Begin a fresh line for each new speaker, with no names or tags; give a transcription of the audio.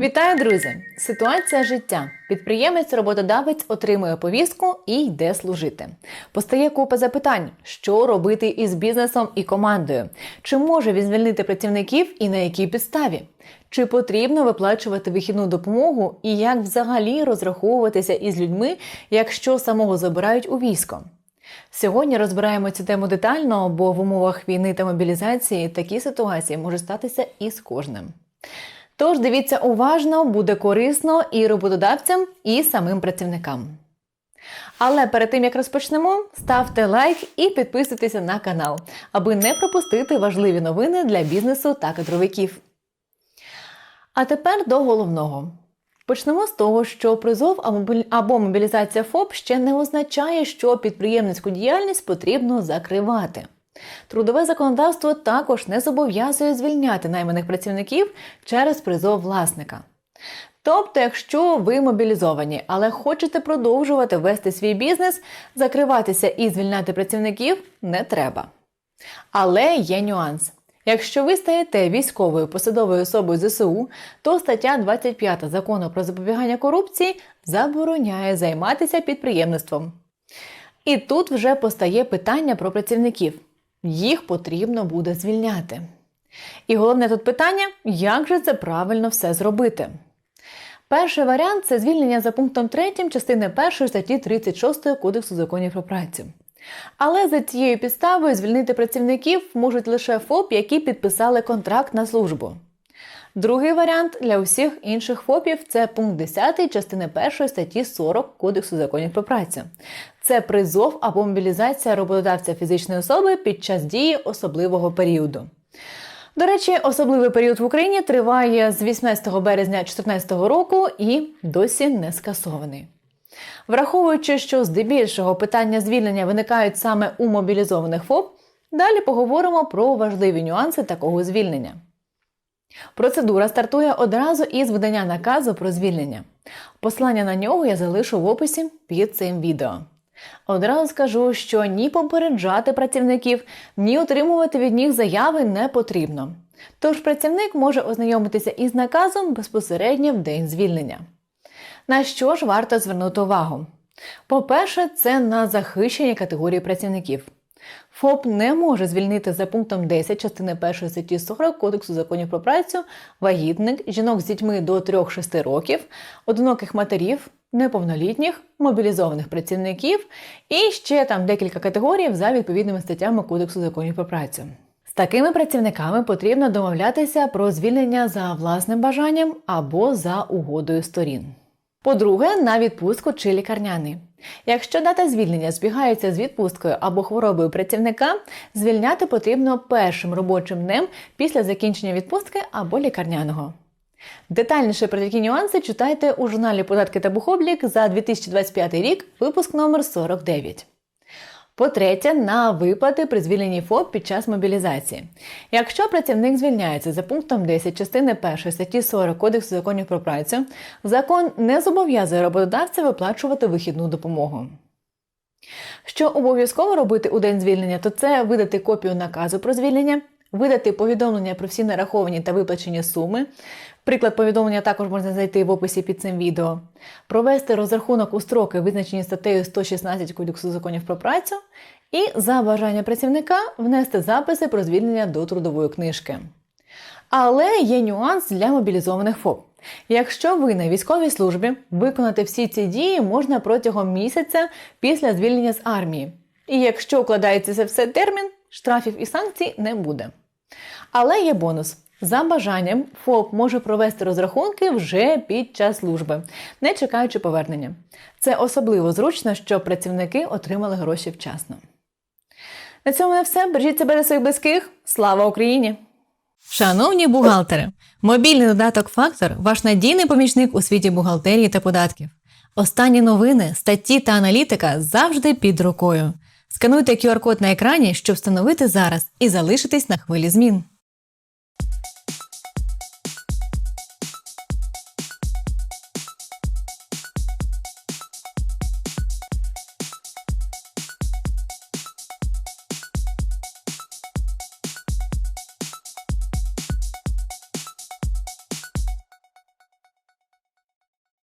Вітаю, друзі! Ситуація життя. Підприємець-роботодавець отримує повістку і йде служити. Постає купа запитань, що робити із бізнесом і командою, чи може він звільнити працівників і на якій підставі, чи потрібно виплачувати вихідну допомогу і як взагалі розраховуватися із людьми, якщо самого забирають у військо. Сьогодні розбираємо цю тему детально, бо в умовах війни та мобілізації такі ситуації можуть статися із кожним. Тож дивіться уважно, буде корисно і роботодавцям, і самим працівникам. Але перед тим як розпочнемо, ставте лайк і підписуйтеся на канал, аби не пропустити важливі новини для бізнесу та кадровиків. А тепер до головного. Почнемо з того, що призов або мобілізація ФОП ще не означає, що підприємницьку діяльність потрібно закривати. Трудове законодавство також не зобов'язує звільняти найманих працівників через призов власника. Тобто, якщо ви мобілізовані, але хочете продовжувати вести свій бізнес, закриватися і звільняти працівників не треба. Але є нюанс. Якщо ви стаєте військовою посадовою особою ЗСУ, то стаття 25 закону про запобігання корупції забороняє займатися підприємництвом. І тут вже постає питання про працівників їх потрібно буде звільняти. І головне тут питання, як же це правильно все зробити. Перший варіант це звільнення за пунктом 3 частини 1 статті 36 Кодексу законів про працю. Але за цією підставою звільнити працівників можуть лише ФОП, які підписали контракт на службу. Другий варіант для усіх інших ФОПів це пункт 10 частини 1 статті 40 Кодексу законів про працю. Це призов або мобілізація роботодавця фізичної особи під час дії особливого періоду. До речі, особливий період в Україні триває з 18 березня 2014 року і досі не скасований. Враховуючи, що здебільшого питання звільнення виникають саме у мобілізованих ФОП, далі поговоримо про важливі нюанси такого звільнення. Процедура стартує одразу із видання наказу про звільнення. Посилання на нього я залишу в описі під цим відео. Одразу скажу, що ні попереджати працівників, ні отримувати від них заяви не потрібно. Тож працівник може ознайомитися із наказом безпосередньо в день звільнення. На що ж варто звернути увагу? По-перше, це на захищені категорії працівників. ФОП не може звільнити за пунктом 10 частини 1 статті 40 Кодексу законів про працю вагітник, жінок з дітьми до 3-6 років, одиноких матерів, неповнолітніх, мобілізованих працівників і ще там декілька категорій за відповідними статтями Кодексу законів про працю. З такими працівниками потрібно домовлятися про звільнення за власним бажанням або за угодою сторін. По-друге, на відпустку чи лікарняний. Якщо дата звільнення збігається з відпусткою або хворобою працівника, звільняти потрібно першим робочим днем після закінчення відпустки або лікарняного. Детальніше про такі нюанси читайте у журналі Податки та бухоблік за 2025 рік, випуск номер 49. По-третє, на виплати при звільненні ФОП під час мобілізації. Якщо працівник звільняється за пунктом 10 частини 1 статті 40 Кодексу законів про працю, закон не зобов'язує роботодавця виплачувати вихідну допомогу. Що обов'язково робити у день звільнення, то це видати копію наказу про звільнення, видати повідомлення про всі нараховані та виплачені суми. Приклад повідомлення також можна знайти в описі під цим відео, провести розрахунок у строки, визначені статтею 116 Кодексу законів про працю, і за бажання працівника внести записи про звільнення до трудової книжки. Але є нюанс для мобілізованих ФОП. Якщо ви на військовій службі, виконати всі ці дії можна протягом місяця після звільнення з армії. І якщо укладається це все термін, штрафів і санкцій не буде. Але є бонус. За бажанням ФОП може провести розрахунки вже під час служби, не чекаючи повернення. Це особливо зручно, щоб працівники отримали гроші вчасно. На цьому не все. Бережіть себе та своїх близьких. Слава Україні! Шановні бухгалтери! Мобільний додаток Фактор ваш надійний помічник у світі бухгалтерії та податків. Останні новини, статті та аналітика завжди під рукою. Скануйте QR-код на екрані, щоб встановити зараз і залишитись на хвилі змін.